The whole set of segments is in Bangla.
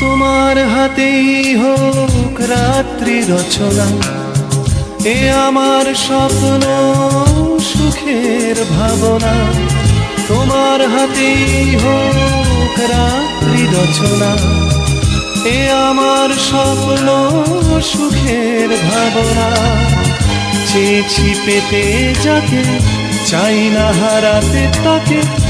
তোমার হাতেই হোক রাত্রি রচনা। এ আমার স্বপ্ন, সুখের ভাবনা। তোমার হাতেই হোক রাত্রি রচনা। এ আমার স্বপ্ন, সুখের ভাবনা। চেয়েছি পেতে যাকে চাই না হারাতে তাকে।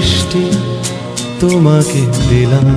বৃষ্টি তোমাকে দিলাম।